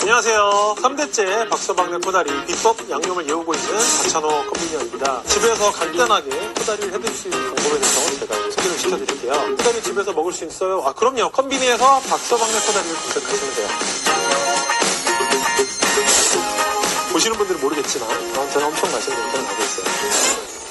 안녕하세요. 3대째 박서방네 코다리 비법 양념을 예우고 있는 박찬호 컨비니언입니다. 집에서 간단하게 코다리를 해드릴 수 있는 방법에 대해서 제가 소개를 시켜드릴게요. 코다리 집에서 먹을 수 있어요? 아 그럼요. 컨비니에서 박서방네 코다리를 검색하시면 돼요. 보시는 분들은 모르겠지만 저한테는 엄청 맛있는 걸 알고 있어요.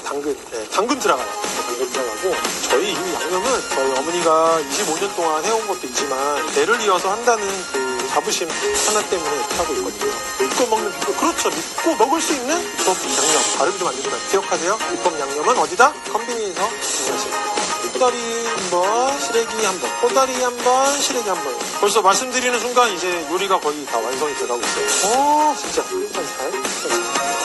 당근, 네, 당근 들어가요. 당근 들어가고 저희 이 양념은 저희 어머니가 25년 동안 해온 것도 있지만 대를 이어서 한다는 그 자부심 하나 때문에 하고 있거든요. 믿고 먹는 비법, 그렇죠. 믿고 먹을 수 있는 비법 양념. 발음 좀안 좋지만 기억하세요. 비법 양념은 어디다? 컨비니에서 구매하시면 돼요. 꼬다리 한 번, 시래기 한 번, 꼬다리 한 번, 시래기 한 번. 벌써 말씀드리는 순간 이제 요리가 거의 다 완성이 돼가고 있어요. 오, 진짜. 일단 잘.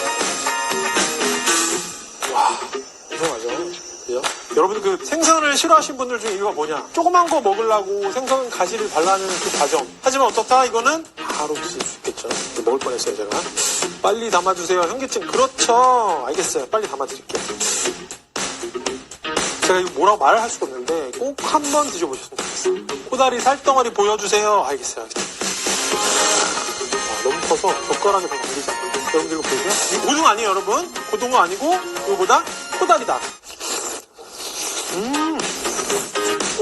여러분들 그 생선을 싫어하시는 분들 중에 이유가 뭐냐? 조그만 거 먹으려고 생선 가시를 발라는 그 과정. 하지만 어떻다? 이거는 바로 드실 수 있겠죠. 먹을 뻔했어요, 제가. 빨리 담아주세요. 현기증. 그렇죠. 알겠어요. 빨리 담아드릴게요. 제가 이거 뭐라고 말을 할 수가 없는데 꼭 한 번 드셔보셨으면 좋겠어요. 코다리 살덩어리 보여주세요. 알겠어요. 와, 너무 커서 젓가락에 다 걸리지 않아요. 여러분들 이거 보세요. 이거 고등어 아니에요, 여러분. 고등어 아니고 이거보다 코다리다. 음.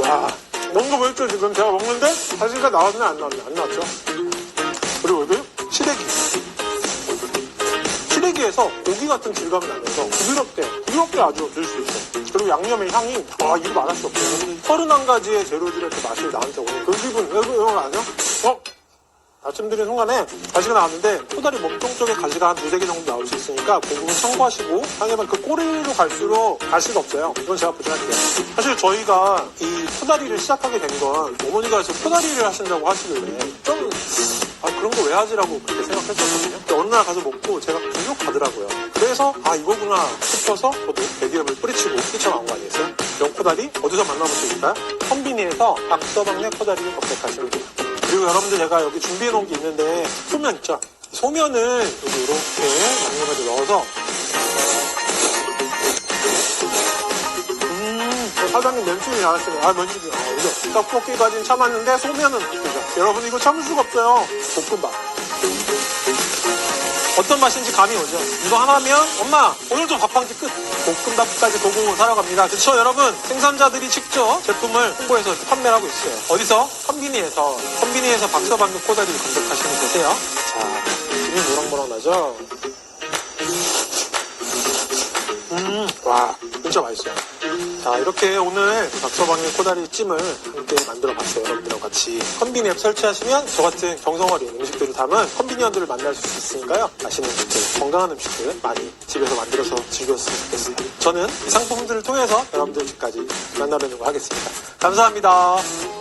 와. 거 보였죠, 지금? 제가 먹는데 사실가 나왔나 안 나왔나? 안 나왔죠? 그리고 여기 시래기. 시래기에서 고기 같은 질감이 나면서 부드럽게, 부드럽게 아주 들 수 있어요. 그리고 양념의 향이, 아, 이거 말할 수 없어요. 서른한 가지의 재료들의 그 맛이 나한테 오는 그 기분, 이거 아니야? 어? 말씀드린 순간에 가시가 나왔는데 코다리 몸통 쪽에 가시가 한 두세 개 정도 나올 수 있으니까 그 부분 청구하시고 상해만 그 꼬리로 갈수록 가시가 없어요. 이건 제가 보장할게요. 사실 저희가 이 코다리를 시작하게 된 건 어머니가 저 코다리를 하신다고 하시길래 좀 아, 그런 거 왜 하지라고 그렇게 생각했었거든요. 근데 어느 날 가서 먹고 제가 분명 가더라고요. 그래서 아 이거구나 싶어서 저도 배기름을 뿌리치고 뛰쳐나온 거 아니겠어요? 이런 코다리 어디서 만나볼 수 있을까요? 컴비니에서 박서방네 코다리를 검색하시면 돼요. 그리고 여러분들 제가 여기 준비해 놓은 게 있는데 소면 있죠? 소면을 여기 이렇게 양념에다 넣어서 음, 사장님 면치기 잘하시네요. 아, 면치기. 아, 그죠? 떡볶이까지는 참았는데 소면은 그죠? 여러분 이거 참을 수가 없어요. 볶음밥. 어떤 맛인지 감이 오죠? 이거 하나면 엄마 오늘도 밥한끼 끝. 볶음밥까지 보고 살아갑니다. 그렇죠 여러분? 생산자들이 직접 제품을 홍보해서 판매를 하고 있어요. 어디서? 컨비니에서. 컨비니에서 박서방금 코다리를 검색하시면 되세요. 자, 김이 모락모락 나죠? 음, 와, 진짜 맛있어요. 자, 이렇게 오늘 박서방의 코다리 찜을 함께 만들어 봤어요. 여러분들과 같이. 컨비니 앱 설치하시면 저 같은 정성 어린 음식들을 담은 컨비니언들을 만날 수 있으니까요. 맛있는 음식들, 건강한 음식들 많이 집에서 만들어서 즐겼으면 좋겠어요. 저는 이 상품들을 통해서 여러분들 집까지 만나뵈는 거 하겠습니다. 감사합니다.